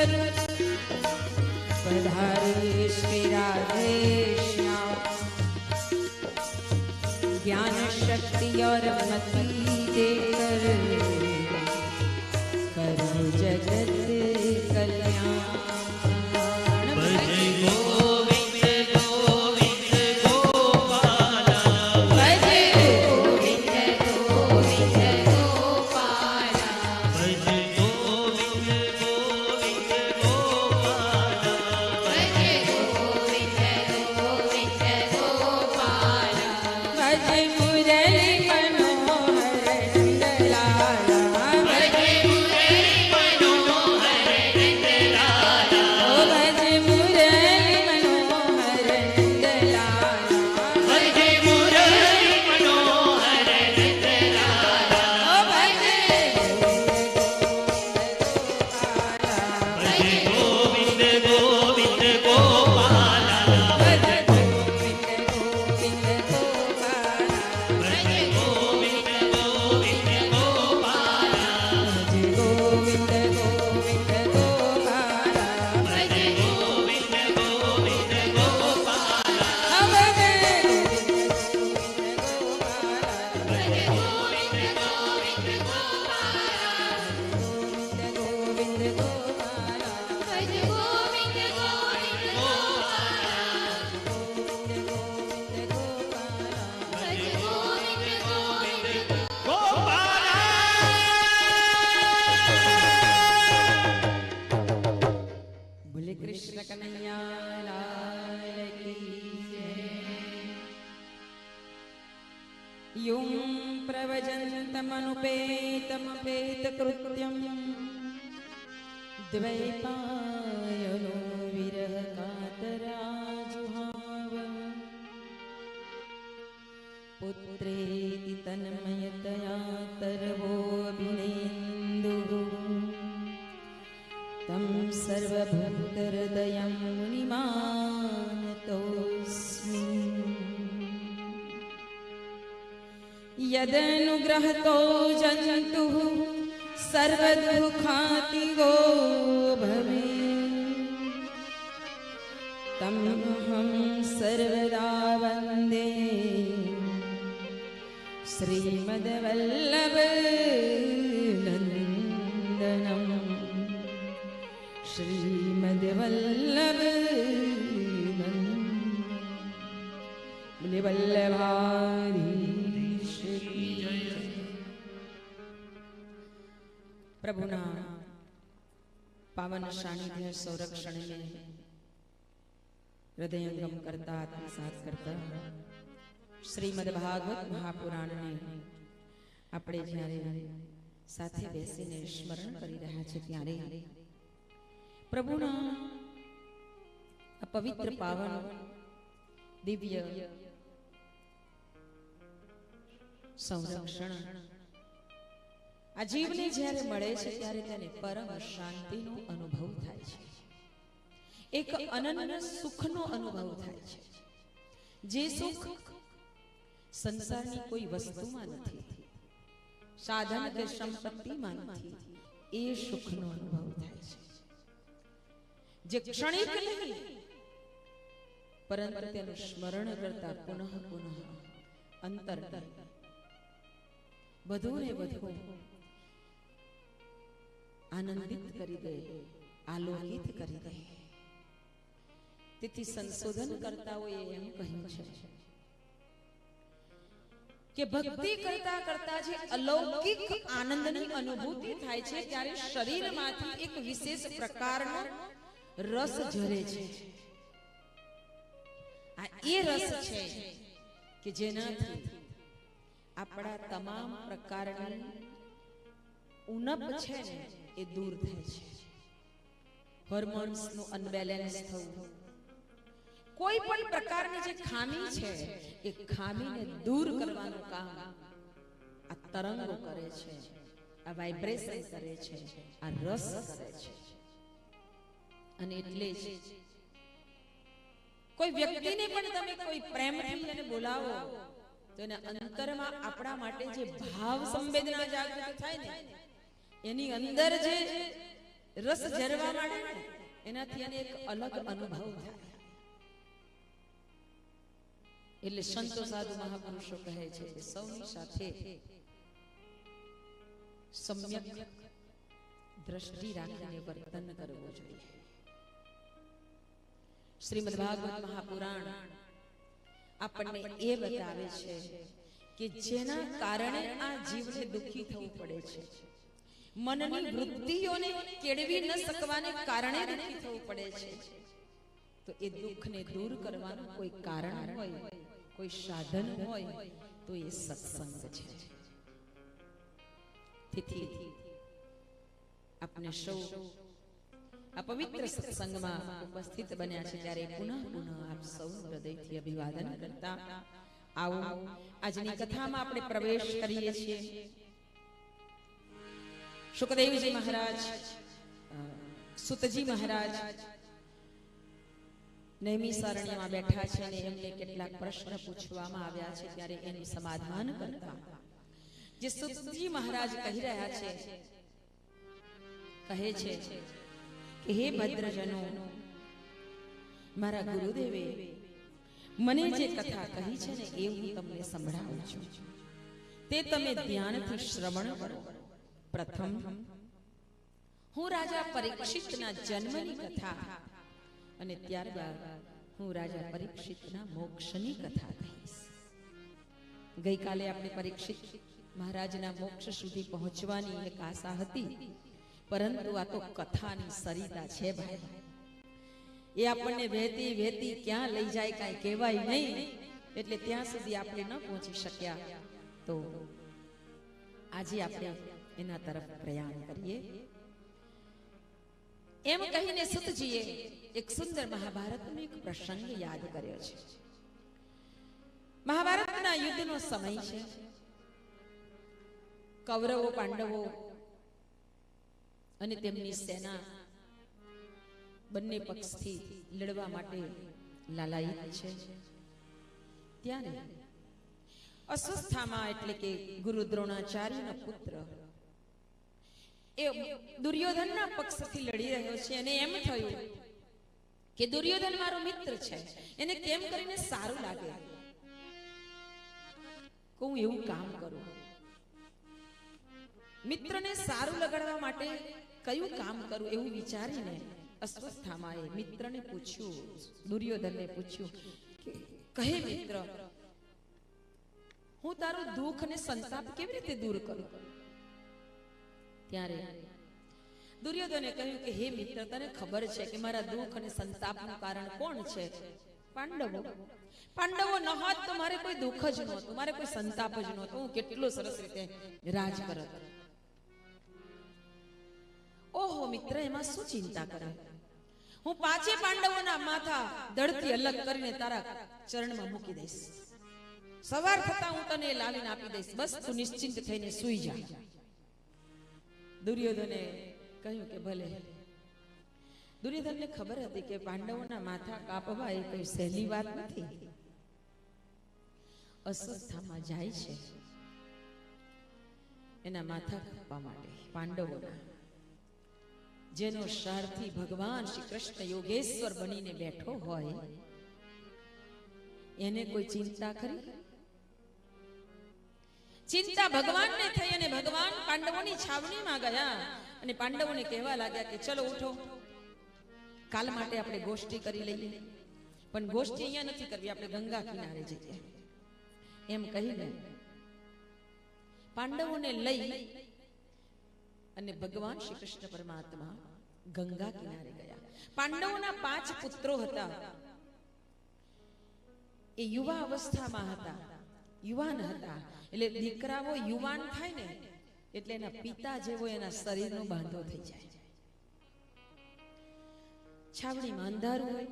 पर। पधारे श्री राधे ज्ञान शक्ति और मति देकर। करो जगत कल्याण। प्रवजन्तमनुपेतमपेतकृत्यम् द्वैपायनो विरहकातराजुहाव पुत्रेति तन्मयतया हतो जन्तुः सर्वदुःखाति गो भवे तमहं सर्वदा वन्दे। श्रीमद्वल्लभ निन्दनं। श्रीमद्वल्लभ પાવન સાનિધ્ય સંરક્ષણને હૃદયંગમ કરતા આત્મસાત કરતા શ્રીમદ ભાગવત મહાપુરાણને આપણે જ્યારે સાથે બેસીને સ્મરણ કરી રહ્યા છે ત્યારે પ્રભુના આ પવિત્ર પાવન દિવ્ય સંરક્ષણ આ જીવને જ્યારે મળે છે ત્યારે તેને પરમ શાંતિનો અનુભવ થાય છે. એક અનન્ય સુખનો અનુભવ થાય છે. જે સુખ સંસારની કોઈ વસ્તુમાં નથી. સાધન કે સંપત્તિમાં નથી એ સુખનો અનુભવ થાય છે. જે ક્ષણિક નહીં પરંતુ તેનું સ્મરણ કરતા પુનઃ પુનઃ અંતર બધું ને વધુ આનંદિત કરી દે, આલોકિત કરી દે. તેથી સંશોધન કરતાઓએ એમ કહ્યું છે કે ભક્તિ કરતા કરતા જે અલૌકિક આનંદની અનુભૂતિ થાય છે, ત્યારે શરીરમાંથી એક વિશેષ પ્રકારનો રસ ઝરે છે. આ એ રસ છે કે જેનાથી આપણા તમામ પ્રકારની ઉણપ છે ને એ દૂર થાય છે. હોર્મોન્સનું અનબેલેન્સ થવું. કોઈ પણ પ્રકારની જે ખામી છે, એ ખામીને દૂર કરવાનું કામ આ તરંગો કરે છે, આ વાઇબ્રેશન કરે છે, આ રસ કરે છે. અને એટલે જ કોઈ વ્યક્તિને પણ તમે કોઈ પ્રેમથી એને બોલાવો, તો એના અંતરમાં આપણા માટે જે ભાવ સંવેદના જાગૃત થાય ને એની અંદર જે રસ ઝરવા માંડે એનાથી એને એક અલગ અનુભવ થાય. એટલે સંતો સાધુ મહાપુરુષો કહે છે સૌની સાથે સમ્યક દ્રષ્ટિ રાખીને વર્તન કરવું જોઈએ. શ્રીમદ ભાગવત મહાપુરાણ આપણને એ બતાવે છે કે જેના કારણે આ જીવને દુખી થવું પડે છે. મનની વૃત્તિઓને કેળવી ન શકવાને કારણે દુઃખી થવું પડે છે. તો એ દુઃખને દૂર કરવાનું કોઈ કારણ હોય કોઈ સાધન હોય તો એ સત્સંગ છે. તેથી આપણે સૌ આ પવિત્ર સત્સંગમાં ઉપસ્થિત બન્યા છે ત્યારે પુનઃ પુનઃ આપ સૌ હૃદયથી અભિવાદન કરતા આવો. આજની કથામાં આપણે પ્રવેશ કરીએ છીએ. સુખદેવજી મહારાજ સુતજી મહારાજ નૈમી સારણીમાં બેઠા છે અને એમને કેટલાક પ્રશ્ન પૂછવામાં આવ્યા છે ત્યારે એનું સમાધાન કરતા જે સુતજી મહારાજ કહી રહ્યા છે કહે છે કે હે ભદ્રજનો મારા ગુરુદેવે મને જે કથા કહી છે ને એ હું તમને સંભળાવું છું। તે તમે ધ્યાનથી શ્રવણ કરો। પ્રથમ, હું રાજા પરીક્ષિતના જન્મની કથા અને ત્યારબાદ હું રાજા પરીક્ષિતના મોક્ષની કથા કહીશ. ગઈકાલે આપણે પરીક્ષિત મહારાજના મોક્ષ સુધી પહોંચવાની એક આશા હતી, પરંતુ આ તો કથાની સરિતા છે ભાઈ. એ આપણને વહેતી વહેતી ક્યાં લઈ જાય કાંઈ કહેવાય નહીં, એટલે ત્યાં સુધી આપણે ન પહોંચી શક્યા. તો આજે આપણે એના તરફ પ્રયાણ કરીએ. એમ કહીને સુતજીએ એક સુંદર મહાભારતનો એક પ્રસંગ યાદ કર્યો છે. મહાભારતના યુદ્ધનો સમય છે. કૌરવો, પાંડવો અને તેમની સેના બંને પક્ષથી લડવા માટે લાલાયિત છે. ત્યારે અસ્વસ્થામાં એટલે કે ગુરુ દ્રોણાચાર્યનો પુત્ર એ દુર્યોધનના પક્ષથી લડી રહ્યો છે અને એમ થયું કે દુર્યોધન મારો મિત્ર છે. એને કેમ કરીને સારું લાગે? હું એવું કામ કરું. મિત્રને સારું લગાડવા માટે કયું કામ કરું એવું વિચારીને અસ્વસ્થામાં એ મિત્રને પૂછ્યું, દુર્યોધનને પૂછ્યું કે, કહે મિત્ર, હું તારું દુઃખ અને સંતાપ કેવી રીતે દૂર કરું? ત્યારે. દુર્યોધને કહ્યું કે, હે મિત્ર, તને ખબર છે કે મારા દુઃખ અને સંતાપનું કારણ કોણ છે? પાંડવો. પાંડવો ન હોત તો મારે કોઈ દુઃખ જ નહોતું, મારે કોઈ સંતાપ જ નહોતો. હું કેટલો સરસ રીતે રાજ કરત. ઓહો મિત્ર, એમાં શું ચિંતા કરે? હું પાંચે પાંડવોના માથા દળથી અલગ કરીને તારા ચરણમાં મૂકી દઈશ. સવાર થતા હું તને લાવીને આપી દઈશ. બસ તું નિશ્ચિંત થઈને સૂઈ જા. દુર્યોધને કહ્યું કે ભલે. દુર્યોધનને ખબર હતી કે પાંડવોના માથા કાપવા એ કઈ સહેલી વાત નથી. અસ્વસ્થામાં જાય છે. એના માથા કાપવા માટે પાંડવોના. જેનો સારથી ભગવાન શ્રી કૃષ્ણ યોગેશ્વર બનીને બેઠો હોય, એને કોઈ ચિંતા ખરી? ચિંતા ભગવાનને થઈ અને ભગવાન પાંડવોની છાવણીમાં ગયા અને પાંડવોને કહેવા લાગ્યા કે ચલો ઉઠો. કાલ માટે આપણે ગોષ્ઠી કરી લઈએ. પણ ગોષ્ઠી અહીંયા નથી કરવી, આપણે ગંગા કિનારે જઈએ. એમ કહીને પાંડવોને લઈ અને ભગવાન શ્રી કૃષ્ણ પરમાત્મા ગંગા કિનારે ગયા. પાંડવોના પાંચ પુત્રો હતા. એ યુવા અવસ્થામાં હતા. યુવાન હતા. એટલે દીકરાઓ યુવાન થાય ને, એટલે એના પિતા જેવો એના શરીરનો બાંધો થઈ જાય. છાવણીમાં અંધારું હોય.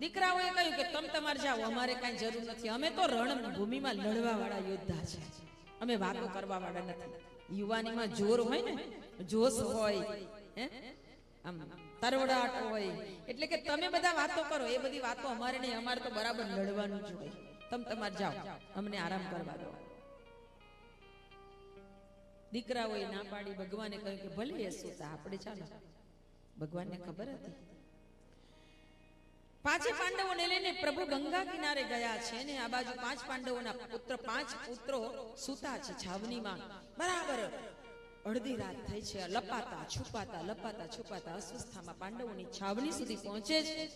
દીકરાઓએ કહ્યું કે તમે તમારે જાઓ, અમારે કાંઈ જરૂર નથી. અમે તો રણભૂમિમાં લડવા વાળા યોદ્ધા છે. અમે વાતો કરવા વાળા નથી. યુવાનીમાં જોર હોય ને, જોશ હોય, હે? આમ તરવડાટ હોય. એટલે કે તમે બધા વાતો કરો, એ બધી વાતો અમારે નહીં, અમારે તો બરાબર લડવાનું જ હોય. તમે તમારે જાઓ, અમને આરામ કરવા દો. દીકરાઓએ ના પાડી, ભગવાને કહ્યું કે ભલે એ સુતા, આપણે ચાલો. ભગવાનને ખબર હતી. પાંચે પાંડવોને લઈને પ્રભુ ગંગા કિનારે ગયા છે ને આ બાજુ પાંચ પાંડવોના પુત્ર, પાંચ પુત્રો સુતા છે છાવનીમાં બરાબર. અડધી રાત થઈ છે, લપાતા, છુપાતા લપાતા, છુપાતા અસ્વસ્થામાં પાંડવોની છાવણી સુધી પહોંચે છે.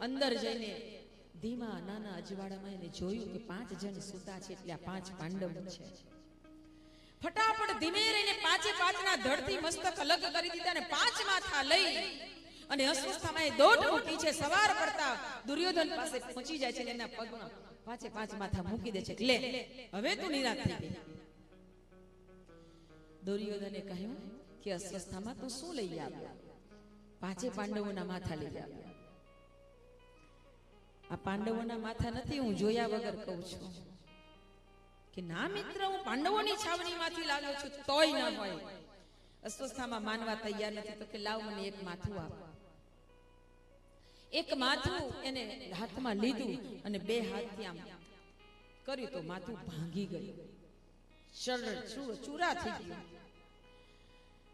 અંદર જઈને ધીમા નાના અજવાળામાં એને જોયું કે પાંચ જણ સૂતા છે એટલે આ પાંચ પાંડવ છે. ફટાફટ ધીમે રહીને પાંચે પાંચના ધડથી મસ્તક અલગ કરી દીધા અને પાંચ માથા લઈ અને અસ્વસ્થામાં એ દોટ મૂકી છે, સવાર પડતા દુર્યોધન પાસે પહોંચી જાય છે એના પગમાં પાંચે પાંચ માથા મૂકી દે છે. લે, હવે તું નિરાશ થઈ ગઈ. દુર્યોધને કહ્યું કે અસ્વસ્થામાં તું શું લઈ આવ્યો? પાંચે પાંડવોના માથા લઈ આવ્યો. આ પાંડવોના માથા નથી હું જોયા વગર કહું છું. કે ના મિત્ર, હું પાંડવોની છાવણીમાંથી લાવ્યો છું, તોય ન હોય. અસ્વસ્થામાં માનવા તૈયાર નથી, તો કે લાવ મને એક માથું આપ. એક માથું એને હાથમાં લીધું અને બે હાથથી આમ કર્યું તો માથું ભાંગી ગયું. ચૂરા થઈ ગયું.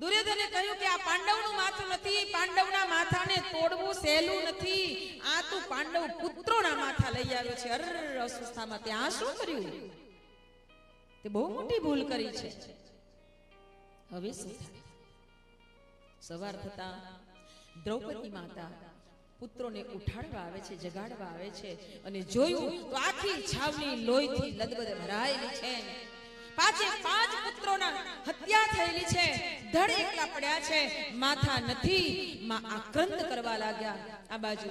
દુર્યોધને કહ્યું કે આ પાંડવનું માથું નથી પાંડવના માથાને તોડવું સહેલું નથી. આ તું પાંડવ પુત્રોના માથા લઈ આવ્યો છે. અર અસ્વસ્થામાં તે આ શું કર્યું? તે બહુ મોટી ભૂલ કરી છે. હવે શું થાય? સવાર થતા દ્રૌપદી માતા પુત્રોને ઉઠાડવા આવે છે, જગાડવા આવે છે અને જોયું તો આખી છાવણી લોહીથી લદબદ ભરાયેલી છે. પાંચે પાંચ પુત્રોના હત્યા થયેલી છે. ધડ એકલા પડ્યા છે. માથા નથી. માં આક્રંદ કરવા લાગ્યા. આ બાજુ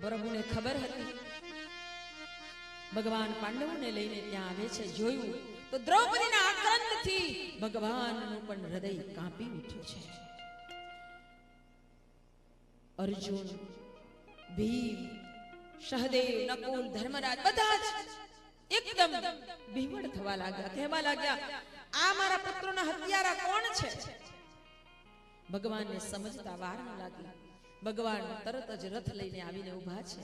પ્રભુને ખબર હતી. ભગવાન પાંડવોને લઈને ત્યાં આવે છે જોયું. તો દ્રૌપદીના આક્રંદથી ભગવાનનું પણ હૃદય કાંપી ઉઠ્યું છે. અર્જુન, ભીમ, સહદેવ, નકુલ, ધર્મરાજ બધા જ એકદમ ભીમડ થવા લાગ્યા, કહેવા લાગ્યા, આ મારા પુત્રોના હત્યારા કોણ છે? ભગવાનને સમજતા વાર ન લાગી. ભગવાન તરત જ રથ લઈને આવીને ઊભા છે.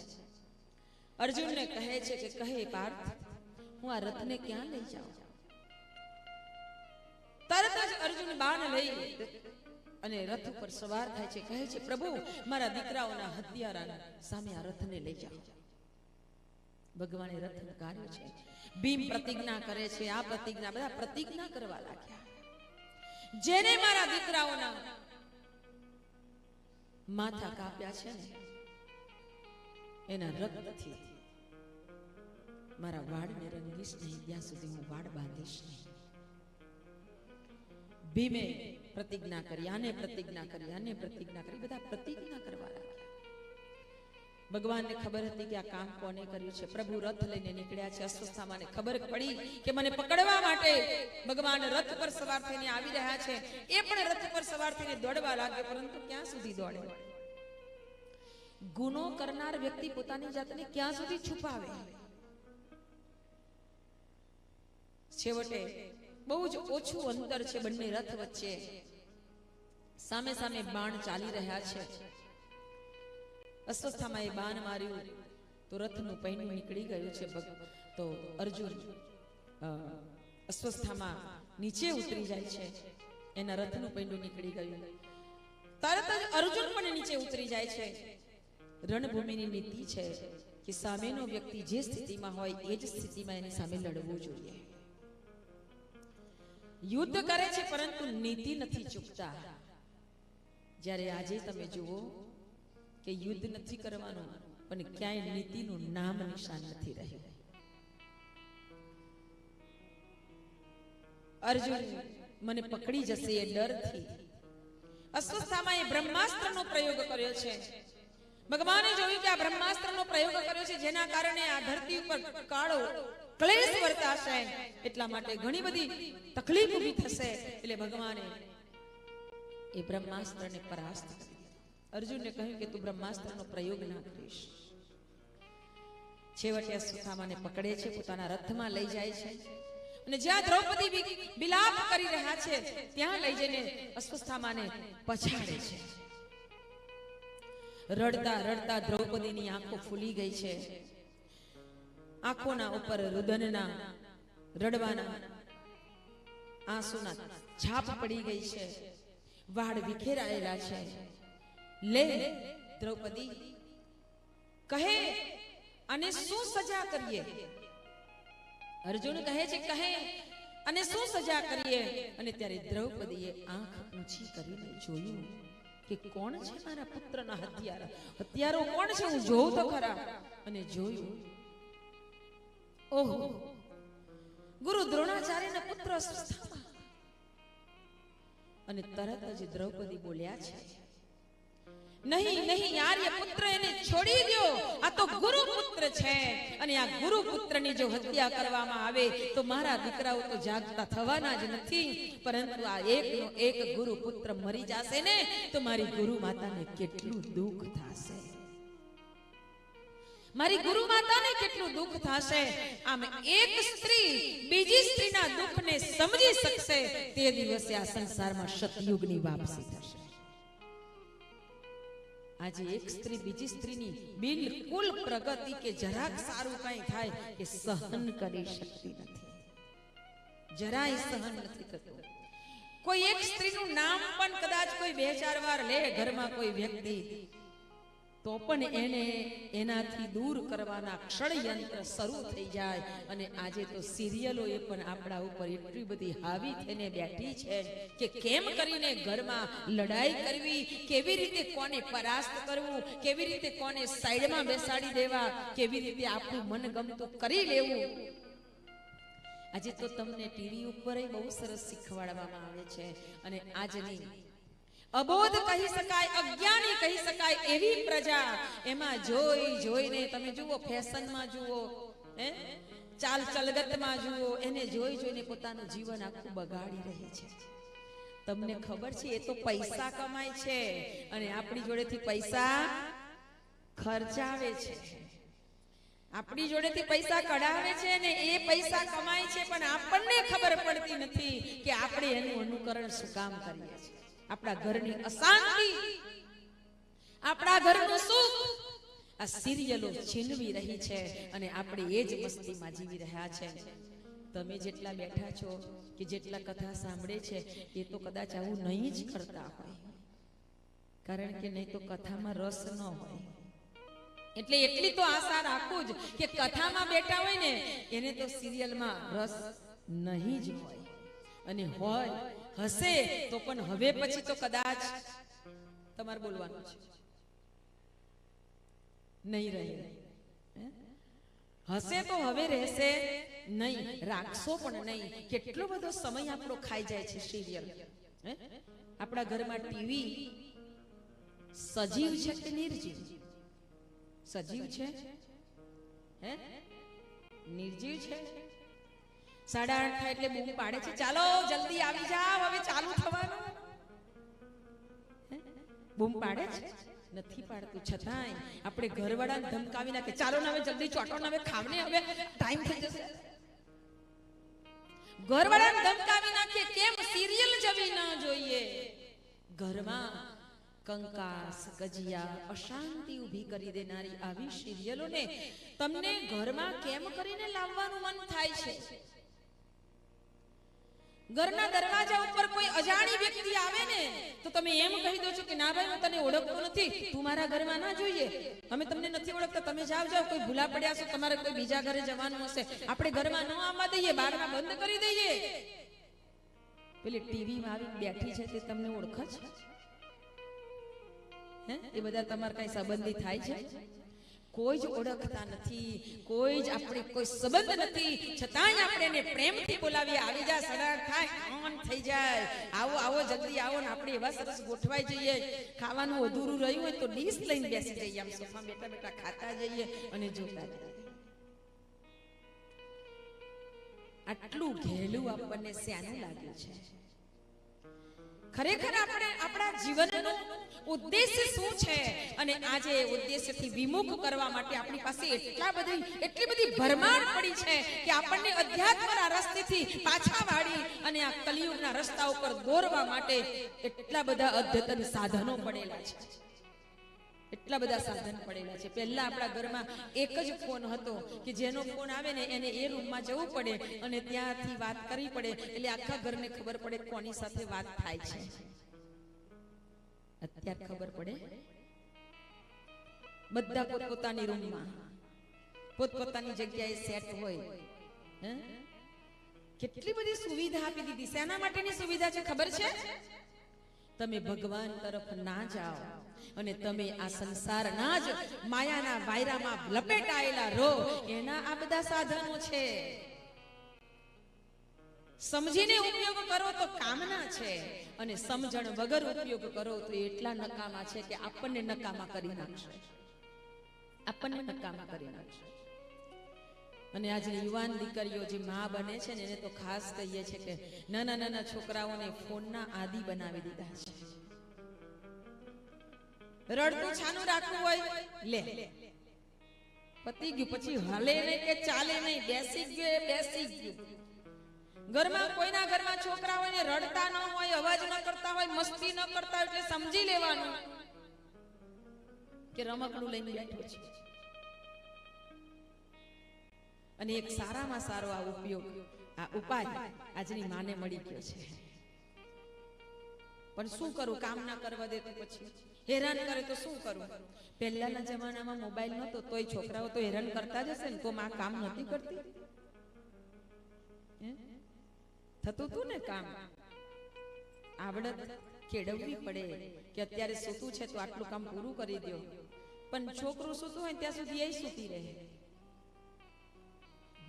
અર્જુનને કહે છે કે, કહે પાર્થ, હું આ રથને ક્યાં લઈ જાઉં? તરત જ અર્જુન બાણ લઈ અને રથ ઉપર સવાર થાય છે. કહે છે, પ્રભુ, મારા દીકરાઓના હત્યારા સામે આ રથને લઈ જાઓ. ભગવાને રથ નકાર્યો છે. ભીમ પ્રતિજ્ઞા કરે છે, આ પ્રતિજ્ઞા બધા પ્રતિજ્ઞા કરવા લાગ્યા. જેને મારા દીકરાઓના માથા કાપ્યા છે ને, એના રક્તથી મારા વાળને રંગીશ નહીં, ત્યાં સુધી હું વાળ બાંધીશ નહીં. ભીમે પ્રતિજ્ઞા કરી, આને પ્રતિજ્ઞા કરી, આને પ્રતિજ્ઞા કરી, બધા પ્રતિજ્ઞા કરવા લાગ્યા. ભગવાનને ખબર હતી કે આ કામ કોને કર્યું છે? પ્રભુ રથ લઈને નીકળ્યા છે, અસ્વસ્થામાંને ખબર પડી કે મને પકડવા માટે ભગવાન રથ પર સવાર થઈને આવી રહ્યા છે. એ પણ રથ પર સવાર થઈને દોડવા લાગ્યો, પરંતુ ક્યાં સુધી દોડે? ગુનો કરનાર વ્યક્તિ પોતાની જાતને ક્યાં સુધી છુપાવે? છેવટે બહુ જ ઓછું અંતર છે બંને રથ વચ્ચે. સામે સામે બાણ ચાલી રહ્યા છે. અસ્વસ્થામાં એ બાન માર્યું. તો રથનું પૈણું નીકળી ગયું છે તો અર્જુન અસ્વસ્થામાં નીચે ઉતરી જાય છે. એના રથનું પૈંડું નીકળી ગયું. તરત જ અર્જુન પણ નીચે ઉતરી જાય છે. રણભૂમિની નીતિ છે કે સામેનો વ્યક્તિ જે સ્થિતિમાં હોય એ જ સ્થિતિમાં એની સામે લડવું જોઈએ. યુદ્ધ કરે છે, પરંતુ નીતિ નથી ચૂકતા. જ્યારે આજે તમે જુઓ કે યુદ્ધ નથી કરવાનું, પણ ક્યાંય નીતિનું નામ નિશાન નથી રહ્યું. અર્જુન, મને પકડી જશે એ ડરથી. અસ્વસ્થામાં એ બ્રહ્માસ્ત્રનો પ્રયોગ કર્યો છે. ભગવાને જોયું કે આ બ્રહ્માસ્ત્રનો પ્રયોગ કર્યો છે, જેના કારણે આ ધરતી ઉપર કાળો ક્લેશ વર્તાશે. એટલા માટે ઘણી બધી તકલીફ ઊભી થશે. એટલે ભગવાને એ બ્રહ્માસ્ત્રને પરાસ્ત કરી દીધો. અર્જુનને કહ્યું કે તું બ્રહ્માસ્ત્રનો પ્રયોગ ના કરીશ. છેવટે સુથામાને પકડે છે, પોતાના રથમાં લઈ જાય છે. અને જ્યાં દ્રૌપદી બિલાપ કરી રહ્યા છે, ત્યાં લઈ જઈને અસ્વસ્થામાને પછાડે છે. રડતા રડતા દ્રૌપદીની આંખો ફૂલી ગઈ છે. આંખોના ઉપર રુદનના રડવાના આંસુના છાપ પડી ગઈ છે. વાળ વિખેરાયેલા છે. લે દ્રૌપદી, કહે અને શું સજા કરીએ? અર્જુન કહે છે, કહે અને શું સજા કરીએ? અને ત્યારે દ્રૌપદીએ આંખ ઊંચી કરીને જોયું કે કોણ છે મારા પુત્રના હત્યારા હત્યારો કોણ છે? હું જોઉં તો ખરા. અને જોયું, ઓહો, ગુરુ દ્રોણાચાર્યના પુત્ર અને તરત જ દ્રૌપદી બોલ્યા છે નહીં નહીં આર્ય પુત્ર એને છોડી દ્યો. આ તો ગુરુ પુત્ર છે. અને આ ગુરુ પુત્રની જો હત્યા કરવામાં આવે તો મારા દીકરાઓ તો જાગતા થવાના જ નથી. પરંતુ આ એકનો એક ગુરુ પુત્ર મરી જશે ને તો મારી ગુરુ માતાને કેટલું દુઃખ થશે. મારી ગુરુ માતાને કેટલું દુઃખ થશે. આમ એક સ્ત્રી બીજી સ્ત્રીના દુઃખને સમજી શકશે તે દિવસે આ સંસારમાં સતયુગની વાપસી થશે. આજે એક સ્ત્રી બીજી સ્ત્રીની બિલકુલ પ્રગતિ કે જરાક સારું કઈ થાય એ સહન કરી શકતી નથી જરાય સહન નથી થતું કોઈ એક સ્ત્રીનું નામ પણ કદાચ કોઈ બે ચાર વાર લે ઘરમાં કોઈ વ્યક્તિ તો પણ એને એનાથી દૂર કરવાના ષડયંત્ર શરૂ થઈ જાય. અને આજે તો સિરિયલો એ પણ આપણા ઉપર એટલી બધી હાવી થઈને બેઠી છે કે કેમ કરીને ઘરમાં લડાઈ કરવી, કેવી રીતે કોને પરાસ્ત કરવું, કેવી રીતે કોને સાઈડમાં બેસાડી દેવા, કેવી રીતે આપણું મનગમતું કરી લેવું. આજે તો તમને ટીવી ઉપર બહુ સરસ શીખવાડવામાં આવે છે. અને આજની અબોધ કહી શકાય, અજ્ઞાની કહી શકાય એવી પ્રજા. એમાં જોઈ જોઈને તમે જુઓ, ફેશનમાં જુઓ, હે? ચાલ ચલગતમાં જુઓ, એને જોઈ જોઈને પોતાનું જીવન આખું બગાડી રહી છે. તમને ખબર છે, એ તો પૈસા કમાય છે અને આપણી જોડેથી પૈસા ખર્ચાવે છે. આપણી જોડેથી પૈસા કઢાવે છે ને એ પૈસા કમાય છે, પણ આપણને ખબર પડતી નથી કે આપણે એનું અનુકરણ શું કામ કરીએ છીએ. આપણા ઘરની અશાંતિ, આપણા ઘરનું સુખ, આ સિરિયલો છીનવી રહી છે અને આપણે એ જ મસ્તીમાં જીવી રહ્યા છે. તમે જેટલા બેઠા છો કે જેટલા કથા સાંભળે છે, એ તો કદાચ આવું નહીં જ કરતા હોય. કારણ કે નહીં તો કથામાં રસ ન હોય. એટલે એટલી તો આશા રાખું જ કે કથામાં બેઠા હોય ને, એને તો સિરિયલમાં રસ નહીં જ હોય. અને હોય હશે તો પણ હવે પછી તો કદાચ તમારે બોલવાનું છે. નહીં રહે. હશે તો હવે રહેશે. નહીં, રાખશો પણ નહીં. કેટલો બધો સમય આપણો ખાઈ જાય છે સિરિયલ? આપણા ઘરમાં ટીવી સજીવ છે કે નિર્જીવ? સજીવ છે? હે? નિર્જીવ છે? સાડા આઠ થાય એટલે બૂમ પાડે છે. ચાલો, જલ્દી આવી જાઓ. હવે ચાલુ થવાનું? બૂમ પાડે છે? નથી પાડતું. છતાંય આપણે ઘરવાળાને ધમકાવી નાખે. ચાલો ને હવે જલ્દી ચોટો ને હવે ખાવને હવે ટાઈમ થઈ જશે. ઘરવાળાને ધમકાવી નાખીએ. કેમ? સિરિયલ જવી ન જોઈએ. ઘરમાં કંકાસ ગજિયા અશાંતિ ઊભી કરી દેનારી આવી સિરિયલોને તમને ઘરમાં કેમ કરીને લાવવાનું મન થાય છે? ઘરના દરવાજા ઉપર કોઈ અજાણી વ્યક્તિ આવે ને, તો તમે એમ કહી દો છો કે, ના ભાઈ, હું તને ઓળખતો નથી. તું મારા ઘરમાં ના જોઈએ. અમે તમને નથી ઓળખતા. તમે જાવ જાઓ. કોઈ ભૂલા પડ્યા છો તમારે કોઈ બીજા ઘરે જવાનું હશે. આપણે ઘરમાં ન આવવા દઈએ બહારમાં બંધ કરી દઈએ. પેલી ટીવીમાં આવી બેઠી છે તે તમને ઓળખ છે? હે? એ બધા તમારા કઈ સંબંધી થાય છે? કોઈ જ ઓળખતા નથી, કોઈ જ આપણે કોઈ સંબંધ નથી. છતાંય આપણે એને પ્રેમથી બોલાવીએ, આવી જા સડાર થાય ઓન થઈ જાય. આવો આવો, જલ્દી આવો ને આપણે એવા સરસ ગોઠવાઈ જઈએ. ખાવાનું અધૂરું રહ્યું હોય તો ડીશ લઈને બેસી જઈએ, આમ સોફા બેઠા બેઠા ખાતા જઈએ અને જોતા જઈએ. આટલું ઘેલું આપણને શ્યાનું લાગ્યું છે? ખરેખર આપણે આપણા જીવનનો ઉદ્દેશ્ય શું છે? અને આજે ઉદ્દેશ્યથી વિમુખ કરવા માટે આપણી પાસે એટલા બધી, એટલી બધી ભરમાર પડી છે કે આપણને અધ્યાત્મના રસ્તેથી પાછા વાળી અને આ કલિયુગના રસ્તા ઉપર દોરવા માટે એટલા બધા અદ્યતન સાધનો પડેલા છે. એટલા બધા સાધન પડેલા છે. પહેલા આપણા ઘરમાં એક જ ફોન હતો કે જેનો ફોન આવે ને એને એ રૂમમાં જવું પડે અને ત્યાંથી વાત કરવી પડે. એટલે આખા ઘરને ખબર પડે કોની સાથે વાત થાય છે. અત્યારે ખબર પડે? બધા પોતપોતાની રૂમમાં. પોતપોતાની જગ્યાએ સેટ હોય? કેટલી બધી સુવિધા આપી દીધી. શેના માટેની સુવિધા છે ખબર છે? તમે ભગવાન તરફ ના જાઓ અને તમે આ સંસારના જ માયાના વાયરામાં લપેટાયેલા રહો. એના આ બધા સાધનો છે. સમજીને ઉપયોગ કરો તો કામના છે. અને સમજણ વગર ઉપયોગ કરો તો એટલા નકામા છે કે આપણને નકામા કરી નાખશે. આપણને નકામા કરી નાખશે. અને આજે યુવાન દીકરીઓ જે મા બને છે ને એને તો ખાસ કહીએ છે કે નાના નાના છોકરાઓને ફોનના આદિ બનાવી દીધા છે. રડતું છાનું રાખવું હોય, લે. પતી ગયું, પછી હલે નહીં કે ચાલે નહીં, બેસી ગયું એ બેસી ગયું. ઘરમાં કોઈના ઘરમાં છોકરા હોય ને રડતા ન હોય, અવાજ ન કરતા હોય, મસ્તી ન કરતા હોય, એટલે સમજી લેવાનું કે રમકડું લઈને બેઠો છે. અને એક સારામાં સારો આ ઉપયોગ, આ ઉપાય આજની માને મળી ગયો છે. પણ શું કરું? કામ ના કરવા દે તો પછી. હેરાન કરે તો શું કરું? પહેલાના જમાનામાં મોબાઈલ નહોતો તોય છોકરાઓ તો હેરાન કરતા જ હશે ને તો માં કામ નહોતી કરતી? થતું હતું ને કામ? આવડત કેળવવી પડે કે અત્યારે સૂતું છે તો આટલું કામ પૂરું કરી દો પણ છોકરું સૂતું હોય ત્યાં સુધી એ સૂતી રહે.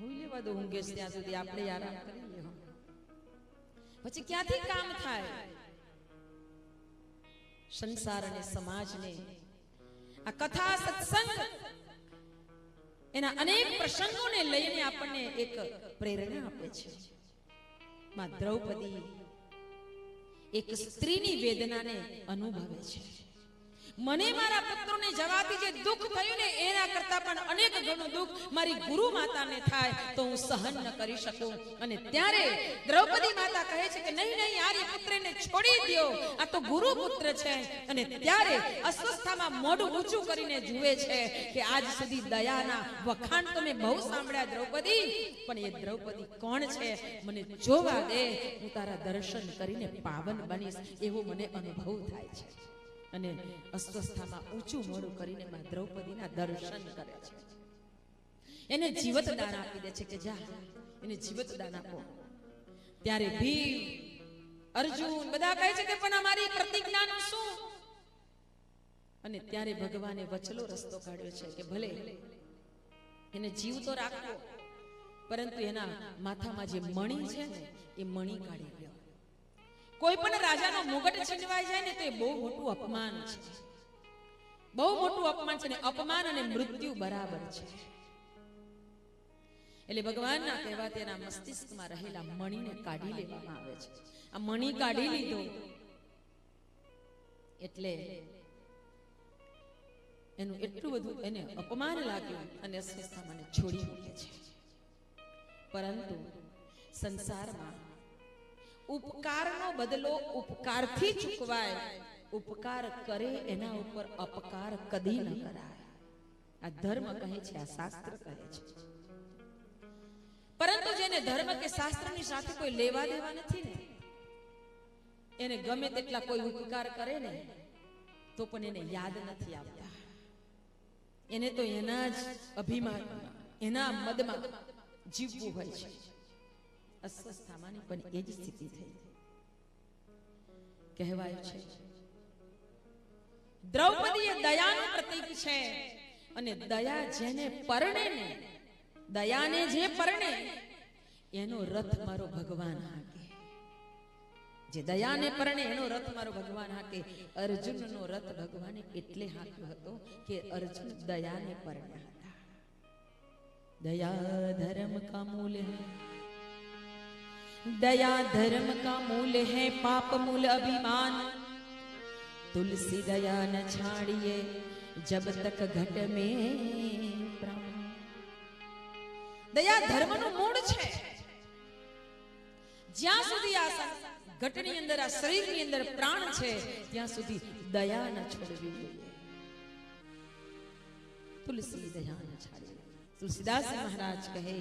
હુઈ લેવા દો ઊંઘે ત્યાં સુધી આપણે આરામ કરી લ્યો પછી ક્યાંથી કામ થાય? સંસાર અને સમાજને. આ કથા સત્સંગ એના અનેક પ્રસંગોને લઈને આપણને એક પ્રેરણા આપે છે. માં દ્રૌપદી એક સ્ત્રીની વેદનાને અનુભવે છે. મને મારા પુત્રોને જવાથી જે દુઃખ થયું ને એના કરતા પણ અનેક ગણું દુઃખ મારી ગુરુ માતાને થાય, તો હું સહન ન કરી શકું. અને ત્યારે દ્રૌપદી માતા કહે છે કે, નહીં નહીં આર્ય પુત્રને છોડી દ્યો. આ તો ગુરુ પુત્ર છે. અને ત્યારે અસ્વસ્થામાં મોઢું ઊંચું કરીને જુએ છે કે, આજ સુધી દયાના વખાણ તો મેં બહુ સાંભળ્યા, દ્રૌપદી. પણ એ દ્રૌપદી કોણ છે? મને જોવા દે. હું તારા દર્શન કરીને પાવન બનીશ. એવો મને અનુભવ થાય છે. અને અસ્વસ્થામાં ઊંચું મોડું કરીને માં દ્રૌપદીના દર્શન કરે છે. એને જીવત દાન આપી દે છે કે જા, એને જીવત દાન આપો. ત્યારે ભીમ, અર્જુન બધા કહે છે કે પણ અમારી પ્રતિજ્ઞાનું શું? અને ત્યારે ભગવાને વચલો રસ્તો કાઢ્યો છે કે ભલે એને જીવ તો રાખો પરંતુ એના માથામાં જે મણી છે એ મણી કાઢી કોઈ પણ રાજાનો મુગટ છીનવાઈ જાય ને તો એ બહુ મોટું અપમાન છે. બહુ મોટું અપમાન છે ને અપમાન અને મૃત્યુ બરાબર છે. એટલે ભગવાનના કહેવા તેના મસ્તિષ્કમાં રહેલા મણીને કાઢી લેવામાં આવે છે. આ મણી કાઢી લીધો એટલે એનું એટલું બધું એને અપમાન લાગ્યું અને અસ્વસ્થામાં મને છોડી મૂકે છે. પરંતુ સંસારમાં ઉપકારનો બદલો ઉપકારથી ચૂકવાય. ઉપકાર કરે એના ઉપર અપકાર કદી ન કરાય. આ ધર્મ કહે છે, આ શાસ્ત્ર કહે છે. પરંતુ જેને ધર્મ કે શાસ્ત્રની સાથે કોઈ લેવા દેવા નથી ને, એને ગમે તેટલા કોઈ ઉપકાર કરે ને, તો પણ એને યાદ નથી આવતા. એને તો એના જ અભિમાન એના મદમાં જીવવું હોય છે. અસ્વસ્થામાંની પણ એ જ સ્થિતિ થઈ. કહેવાય છે દ્રૌપદી એ દયાનું પ્રતીક છે અને દયા જેને પરણે ને, દયાને જે પરણે, એનો રથ મારો ભગવાન હાકે. જે દયાને પરણે એનો રથ મારો ભગવાન હાકે, અર્જુનનો રથ ભગવાને એટલે હાક્યો હતો કે અર્જુન દયાને પરણ્યા હતા. દયા ધર્મ કા મૂલ दया धर्म का मूल है पाप मूल अभिमान तुलसी दया न छाड़िए जब तक घट में प्राण દયા ધર્મનું મૂળ છે જ્યાં સુધી આ સં- ઘટની અંદર આ શરીરની અંદર પ્રાણ છે ત્યાં સુધી દયા ન છોડવી જોઈએ તુલસી દયા ન છાડે તુલસીદાસ મહારાજ કહે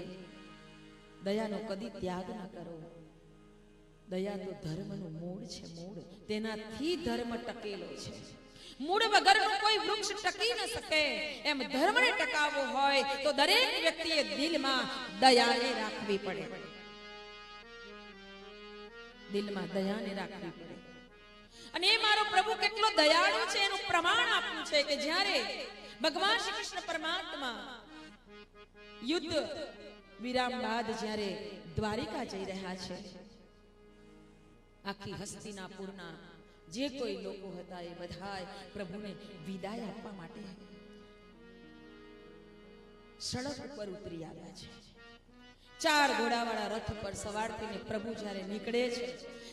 દયાનો કદી ત્યાગ ન કરો દયા તો ધર્મનું મૂળ છે, મૂળ. તેનાથી ધર્મ ટકેલો છે. મૂળ વગરનું કોઈ વૃક્ષ ટકી ન શકે. એમ ધર્મને ટકાવવો હોય તો દરેક વ્યક્તિએ દિલમાં દયાને રાખવી પડે. દિલમાં દયાને રાખવી પડે. અને એ મારો પ્રભુ કેટલો દયાળુ છે, એનું પ્રમાણ આપ્યું છે કે જ્યારે ભગવાન શ્રી કૃષ્ણ પરમાત્મા યુદ્ધ વિરામ બાદ જ્યારે દ્વારિકા જઈ રહ્યા છે આખી હસ્તિનાપુરના જે કોઈ લોકો હતા એ બધાય પ્રભુને વિદાય આપવા માટે સડક ઉપર ઉતરી આવ્યા છે. ચાર ઘોડાવાળા રથ પર સવાર થઈને પ્રભુ જ્યારે નીકળે છે,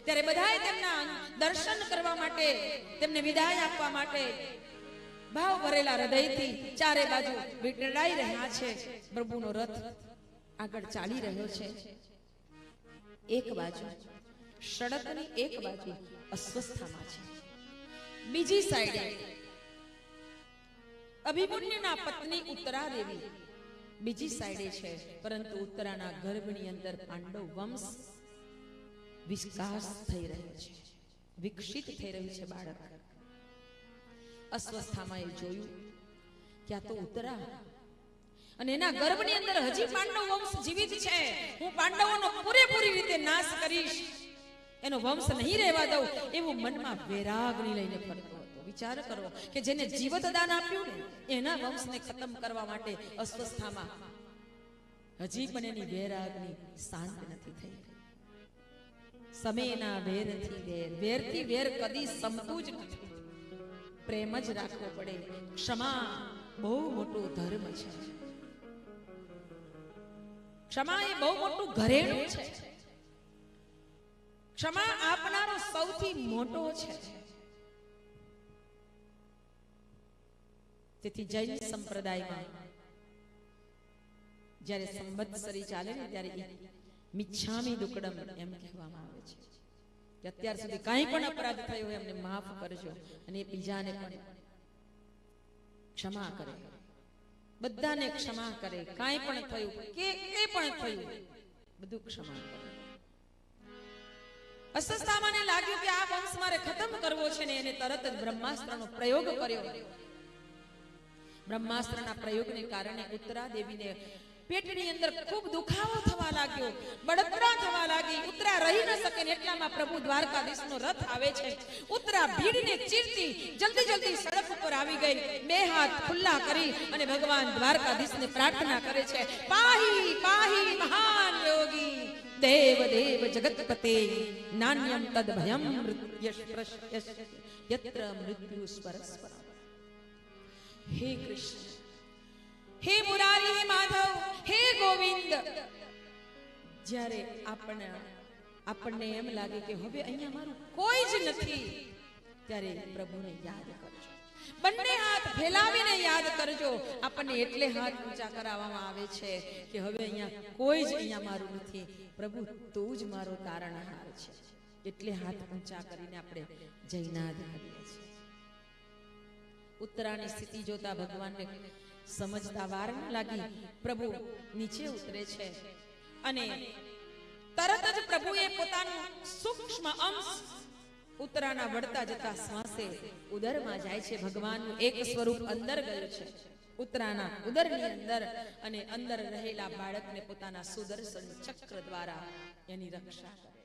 ત્યારે બધાએ તેમના દર્શન કરવા માટે, તેમને વિદાય આપવા માટે ભાવ ભરેલા હૃદયથી ચારે બાજુ વિટડાઈ રહ્યા છે. પ્રભુનો રથ આગળ ચાલી રહ્યો છે. એક બાજુ સડકની એક બાજુ અસ્વસ્થામાં છે. બીજી સાઈડે અભિમન્યુના પત્ની ઉત્તરા દેવી બીજી સાઈડે છે, પરંતુ ઉત્તરાના ગર્ભની અંદર પાંડવ વંશ વિકાસ થઈ રહ્યો છે. વિકસિત થઈ રહ્યું છે બાળક. અસ્વસ્થામાં એ જોયું કે આ તો ઉત્તરા અને એના ગર્ભની અંદર હજી પાંડવ વંશ જીવિત છે. હું પાંડવોનો પૂરેપૂરી રીતે નાશ કરીશ. એનો વંશ નહીં રહેવા દઉં, એવું મનમાં વૈરાગની લઈને ફરતો હતો. વિચાર કરો કે જેને જીવત દાન આપ્યું ને, એના વંશને ખતમ કરવા માટે અસ્વસ્થામાં હજી પણ એની વૈરાગની શાંત નથી થઈ સમયના વેરથી વેર વેરથી વેર કદી સમતું જ નથી. પ્રેમ જ રાખવો પડે. ક્ષમા બહુ મોટો ધર્મ છે. ક્ષમા એ બહુ મોટું ઘરેણું છે. ક્ષમા આપનારો સૌથી મોટો છે. તેથી જૈન સંપ્રદાયમાં જ્યારે સંવત્સરી ચાલે ને ત્યારે મિચ્છામી દુકડમ એમ કહેવામાં આવે છે. કે અત્યાર સુધી કંઈ પણ અપરાધ થયો હોય એમને માફ કરજો અને બીજાને પણ ક્ષમા કરે. બધાને ક્ષમા કરે. કાંઈ પણ થયું, કે એ પણ થયું, બધું ક્ષમા કરે. અસ્વસ્થામાને લાગ્યું કે આ વંશ મારે ખતમ કરવો છે ને એને તરત જ બ્રહ્માસ્ત્રનો પ્રયોગ કર્યો. બ્રહ્માસ્ત્રના પ્રયોગને કારણે ઉત્તરા દેવીને પેટની અંદર ખૂબ દુખાવો થવા લાગ્યો, બળતરા થવા લાગી, ઉત્તરા રહી ન શકે ને એટલામાં પ્રભુ દ્વારકાધીશનો રથ આવે છે. ઉત્તરા ભીડને ચીરતી જલ્દી જલ્દી સડક ઉપર આવી ગઈ. બે હાથ ખુલ્લા કરી અને ભગવાન દ્વારકાધીશને પ્રાર્થના કરે છે. પાહી પાહી, મહાન યોગી. દેવ દેવ જગતપતે નાન્યમ તદ ભયમ યત્ર મૃત્યુ સ્પરસ્પર હે કૃષ્ણ હે મુરારી હે માધવ હે ગોવિંદ જ્યારે આપણે આપણને એમ લાગે કે હવે અહીંયા મારું કોઈ જ નથી ત્યારે પ્રભુને યાદ કરજો બંને હાથ ફેલાવીને યાદ કરજો. આપણને એટલે હાથ ઊંચા કરાવવામાં આવે છે કે હવે અહીંયા કોઈ જ અહીંયા મારું નથી. પ્રભુ, તું જ મારો તારણહાર છે. એટલે હાથ ઊંચા કરીને આપણે જયનાદ કરીએ છીએ. ઉત્તરાની સ્થિતિ જોતા ભગવાનને સમજતા વાર ન લાગી. પ્રભુ નીચે ઉતરે છે અને તરત જ પ્રભુએ પોતાનું સૂક્ષ્મ અંશ ઉત્તરાના વળતા જતા શ્વાસે ઉદરમાં જાય છે. ભગવાનનું એક સ્વરૂપ અંદર ગયું છે. ઉત્તરાના ઉદરની અંદર અને અંદર રહેલા બાળકને પોતાના સુદર્શન ચક્ર દ્વારા એની રક્ષા કરે.